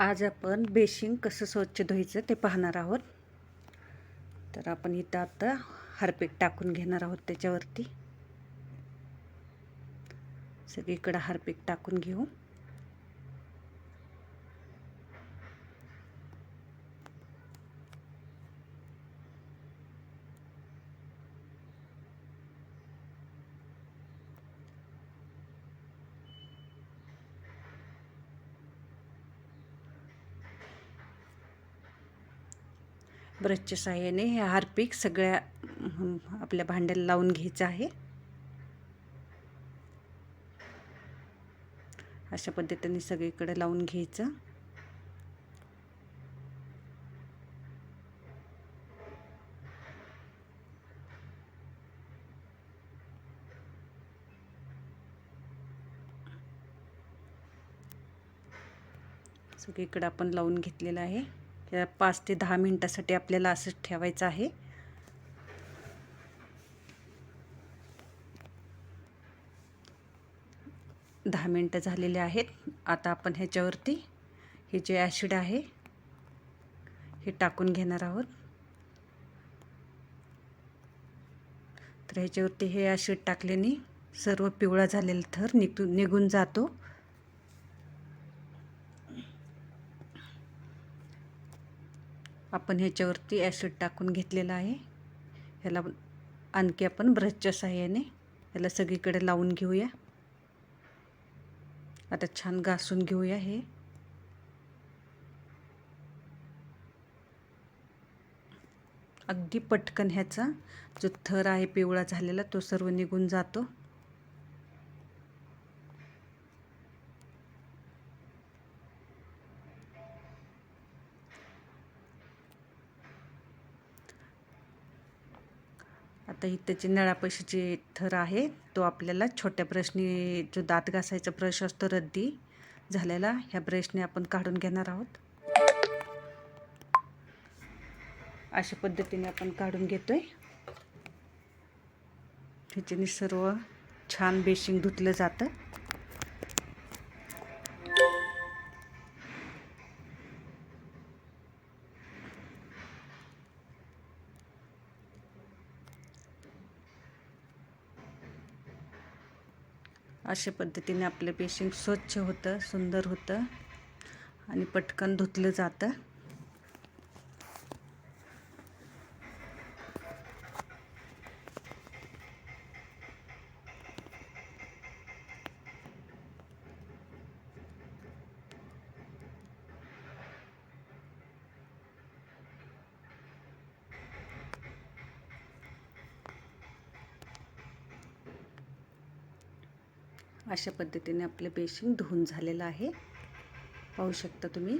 आज आपण बेशिंग कसं स्वच्छ धुवायचं ते पाहणार आहोत. तर आपण इथं आता हारपीक टाकून घेणार आहोत त्याच्यावरती. सगळीकडं हारपीक टाकून घेऊ. ब्रशच्या साह्याने हे हारपीक सगळ्या आपल्या भांड्याला लावून घ्यायचं आहे. अशा पद्धतीने सगळीकडे लावून घ्यायचं. सगळीकडे आपण लावून घेतलेलं आहे. या पाच ते दहा मिनटासाठी आपल्याला असंच ठेवायचं आहे. दहा मिनटं झालेले आहेत. आता आपण ह्याच्यावरती हे जे ॲसिड आहे हे टाकून घेणार आहोत. तर ह्याच्यावरती हे ॲसिड टाकल्याने सर्व पिवळा झालेला थर निघू निघून जातो. आपण ह्याच्यावरती ॲसिड टाकून घेतलेला आहे. ह्याला आणखी आपण ब्रशच्या साह्याने ह्याला सगळीकडे लावून घेऊया. आता छान घासून घेऊया हे. अगदी पटकन ह्याचा जो थर आहे पिवळा झालेला तो सर्व निघून जातो. आता ही त्याची नळापाशी जे थर आहे. तो आपल्याला छोट्या ब्रशने जो दात घासायचा ब्रश असतो रद्दी झालेला ह्या ब्रशने आपण काढून घेणार आहोत. अशा पद्धतीने आपण काढून घेतो आहे ह्याच्याने सर्व छान बेशिंग धुतलं जातं. अशा पद्धतीने आपलं पेशिंग स्वच्छ होतं सुंदर होतं आणि पटकन धुतलं जातं. अशा पद्धतीने आपलं बेशिंग धुवून झालेलं आहे. पाहू शकता तुम्ही.